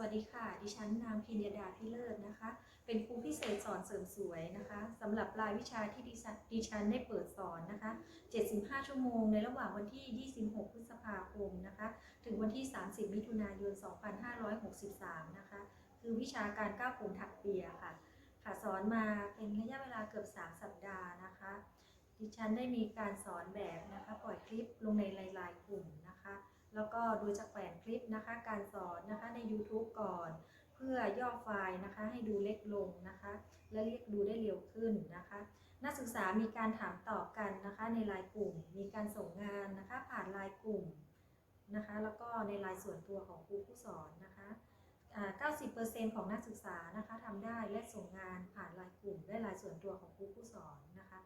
วัสดีค่ะ ดิฉันนางพิญญดาพิเลิศนะคะ เป็นครูพิเศษสอนเสริมสวยนะคะสำหรับรายวิชาที่ดิฉันดิฉันได้เปิดสอนนะคะ 75 ชั่วโมงในระหว่างวันที่ 26 พฤษภาคมนะคะ ถึงวันที่ 30 มิถุนายน 2563 นะคะ คือวิชาการก้าวผมถักเปียค่ะ ค่ะสอนมาเป็นระยะเวลาเกือบ 3 สัปดาห์นะคะ ดิฉันได้มีการสอนแบบนะคะ ปล่อยคลิปลงในลายๆกลุ่มนะคะ แล้วก็ดูจากแผนคลิปนะคะ การสอนนะคะใน YouTube ก่อน เพื่อย่อไฟล์นะคะ ให้ดูเล็กลงนะคะ และเรียกดูได้เร็วขึ้นนะคะ นักศึกษามีการถามตอบกันนะคะ ในไลน์กลุ่ม มีการส่งงานนะคะ ผ่านไลน์กลุ่มนะคะ แล้วก็ในไลน์ส่วนตัวของครูผู้สอนนะคะอ่า90%ของนักศึกษานะคะทำได้และส่งงานผ่านไลน์กลุ่มและไลน์ส่วนตัวของครูผู้สอนนะคะ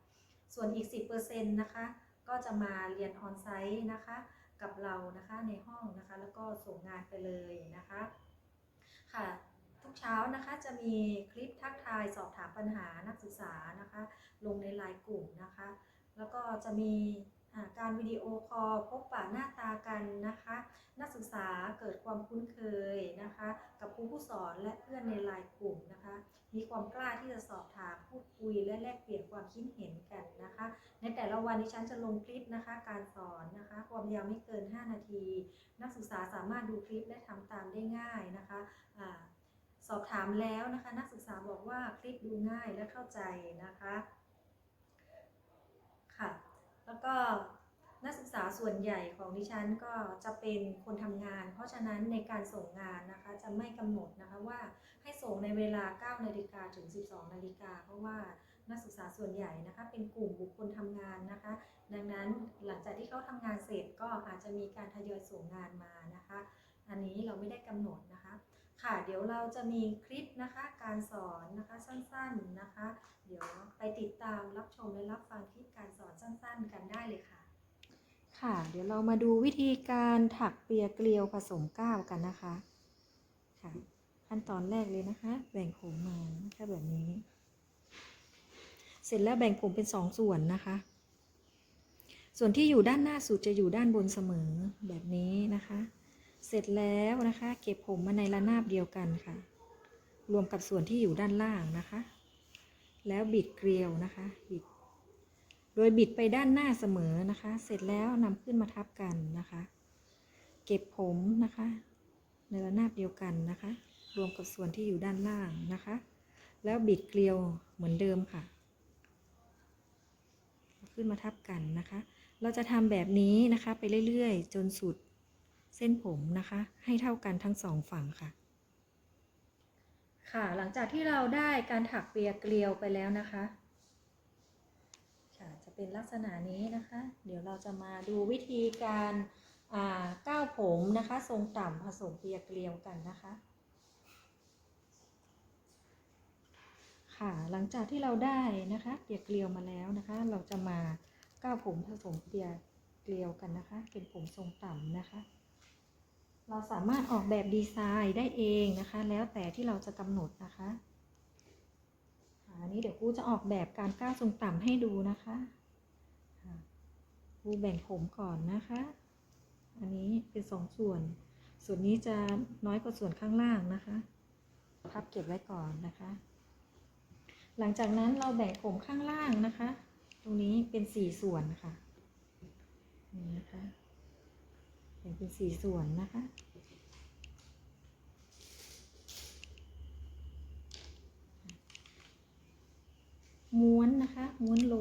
ส่วนอีก 10%นะคะ ก็จะมาเรียนออนไซต์นะคะ กับเรานะคะในห้องนะคะ แล้วก็ส่งงานไปเลยนะคะค่ะทุกเช้านะคะจะมีคลิปทักทายสอบถามปัญหานักศึกษานะคะ ลงในไลน์กลุ่มนะคะ แล้วก็จะมี การวิดีโอคอลพบปะหน้าตากันนะคะ นักศึกษาเกิดความคุ้นเคยนะคะ กับครูผู้สอนและเพื่อนในไลน์กลุ่มนะคะ มีความกล้าที่จะสอบถามพูดคุยและแลกเปลี่ยนความคิดเห็นกันนะคะ ในแต่ละวันดิฉันจะลงคลิปนะคะ การสอนนะคะ ความยาวไม่เกิน 5 นาที นักศึกษาสามารถดูคลิปและทำตามได้ง่ายนะคะอาสอบถามแล้วนะคะ นักศึกษาบอกว่าคลิปดูง่ายและเข้าใจนะคะค่ะ แล้วก็นักศึกษาส่วนใหญ่ของดิฉันก็จะเป็นคนทำงาน เพราะฉะนั้นในการส่งงานนะคะจะไม่กำหนดนะคะว่าให้ส่งในเวลา 9 นาฬิกาถึง 12 นาฬิกา เพราะว่านักศึกษาส่วนใหญ่นะคะเป็นกลุ่มบุคคลทำงานนะคะ ดังนั้นหลังจากที่เขาทำงานเสร็จก็อาจจะมีการทยอยส่งงานมานะคะ อันนี้เราไม่ได้กำหนดนะคะ ค่ะ เดี๋ยวเราจะมีคลิปนะคะการสอนนะคะสั้นๆนะคะ เดี๋ยวไปติดตามรับชมและรับฟังคลิปการสอนสั้นๆ กันได้เลยค่ะ ค่ะ เดี๋ยวเรามาดูวิธีการถักเปียเกลียวผสมก้าวกันนะคะค่ะขั้นตอนแรกเลยนะคะ แบ่งผมมานะคะแบบนี้ เสร็จแล้วแบ่งผมเป็นสองส่วนนะคะ ส่วนที่อยู่ด้านหน้าสุดจะอยู่ด้านบนเสมอแบบนี้นะคะ เสร็จแล้วนะคะ เก็บผมมาในระนาบเดียวกันค่ะ รวมกับส่วนที่อยู่ด้านล่างนะคะ แล้วบิดเกลียวนะคะ บิด โดยบิดไปด้านหน้าเสมอนะคะ เสร็จแล้วนำขึ้นมาทับกันนะคะ เก็บผมนะคะ ในระนาบเดียวกันนะคะ รวมกับส่วนที่อยู่ด้านล่างนะคะ แล้วบิดเกลียวเหมือนเดิมค่ะ ขึ้นมาทับกันนะคะ เราจะทำแบบนี้นะคะ ไปเรื่อยๆ จนสุด เส้นผมนะคะ ให้เท่ากันทั้งสองฝั่งค่ะ ค่ะ หลังจากที่เราได้การถักเปียเกลียวไปแล้วนะคะ ค่ะ จะเป็นลักษณะนี้นะคะ เดี๋ยวเราจะมาดูวิธีการก้าวผมนะคะ ทรงต่ำผสมเปียเกลียวกันนะคะ ค่ะ หลังจากที่เราได้นะคะเปียเกลียวมาแล้วนะคะ เราจะมาก้าวผมผสมเปียเกลียวกันนะคะ เป็นผมทรงต่ำนะคะ เราสามารถออกแบบดีไซน์ได้เองนะคะ แล้วแต่ที่เราจะกำหนดนะคะอันนี้เดี๋ยวครูจะออกแบบการก้าวทรงต่ำให้ดูนะคะครูแบ่งผมก่อนนะคะ อันนี้เป็นสองส่วน ส่วนนี้จะน้อยกว่าส่วนข้างล่างนะคะ พับเก็บไว้ก่อนนะคะ หลังจากนั้นเราแบ่งผมข้างล่างนะคะ ตรงนี้เป็นสี่ส่วนค่ะนี่นะคะ แบ่งเป็นสี่ส่วนนะคะ ม้วนนะคะ ม้วนโล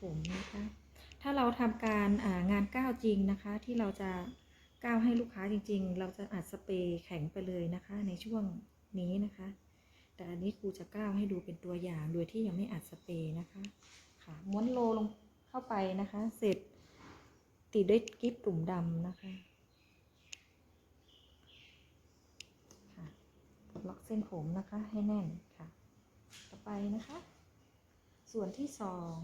ผมนะคะ ถ้าเราทำการางานก้าวจริงนะคะ ที่เราจะก้าวให้ลูกค้าจริง ๆ เราจะอัดสเปรย์แข็งไปเลยนะคะ ในช่วงนี้นะคะ แต่อันนี้ครูจะก้าวให้ดูเป็นตัวอย่างโดยที่ยังไม่อัดสเปรย์นะคะ ค่ะ ม้วนโลลงเข้าไปนะคะ เสร็จติดด้วยกิ๊บตุ่มดำนะคะ ล็อกเส้นผมนะคะ ให้แน่นค่ะ ต่อไปนะคะ ส่วนที่สอง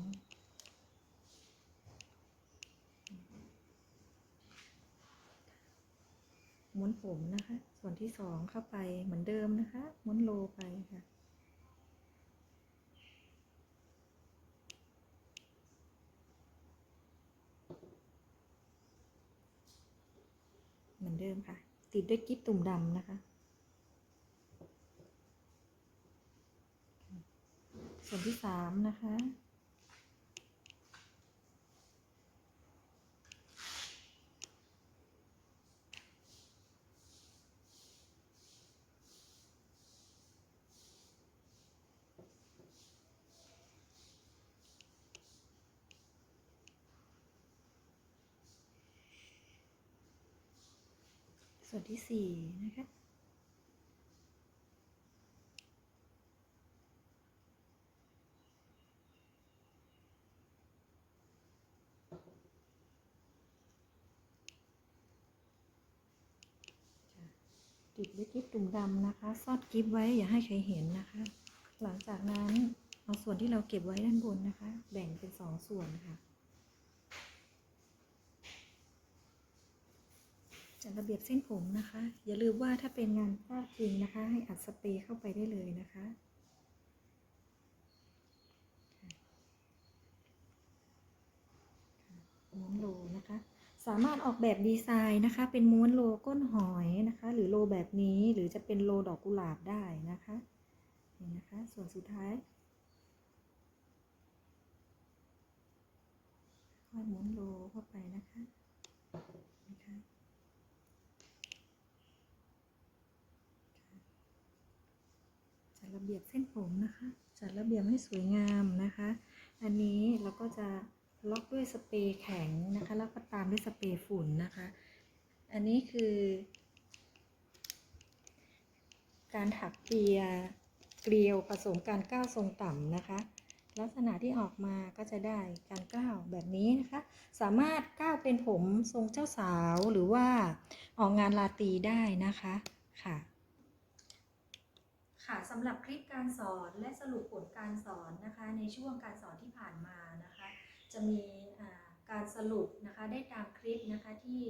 ม้วนผมนะคะ ส่วนที่สองเข้าไปเหมือนเดิมนะคะม้วนโลไปค่ะเหมือนเดิมค่ะ ติดด้วยกิ๊บตุ่มดำนะคะ ส่วนที่สามนะคะ ส่วนที่สี่นะคะ ติดด้วยกิ๊บตุ่มดำนะคะซอดกิ๊บไว้อย่าให้ใครเห็นนะคะ หลังจากนั้นเอาส่วนที่เราเก็บไว้ด้านบนนะคะ แบ่งเป็นสองส่วนค่ะจัดระเบียบเส้นผมนะคะ อย่าลืมว่าถ้าเป็นงานภาพจริงนะคะ ให้อัดสเปรย์เข้าไปได้เลยนะคะม้วนโลนะคะ สามารถออกแบบดีไซน์นะคะ เป็นม้วนโลก้นหอยนะคะ หรือโลแบบนี้หรือจะเป็นโลดอกกุหลาบได้นะคะนี่นะคะ ส่วนสุดท้ายค่อยม้วนโลเข้าไปนะคะนะคะจัดระเบียบเส้นผมนะคะ จัดระเบียบให้สวยงามนะคะ อันนี้เราก็จะ ล็อกด้วยสเปรย์แข็งนะคะ แล้วก็ตามด้วยสเปรย์ฝุ่นนะคะ อันนี้คือ การถักเปียเกลียวผสมการก้าวทรงต่ำนะคะ ลักษณะที่ออกมาก็จะได้การก้าวแบบนี้นะคะ สามารถก้าวเป็นผมทรงเจ้าสาวหรือว่าออกงานลาตีได้นะคะค่ะค่ะสำหรับคลิปการสอนและสรุปผลการสอนนะคะ ในช่วงการสอนที่ผ่านมานะคะ จะมีการสรุปนะคะได้ตามคลิปนะคะที่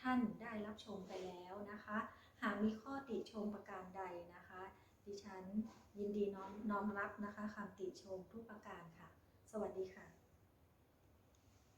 ท่านได้รับชมไปแล้วนะคะ หากมีข้อติชมประการใดนะคะ ดิฉันยินดีน้อมน้อมรับนะคะคำติชมทุกประการค่ะ สวัสดีค่ะ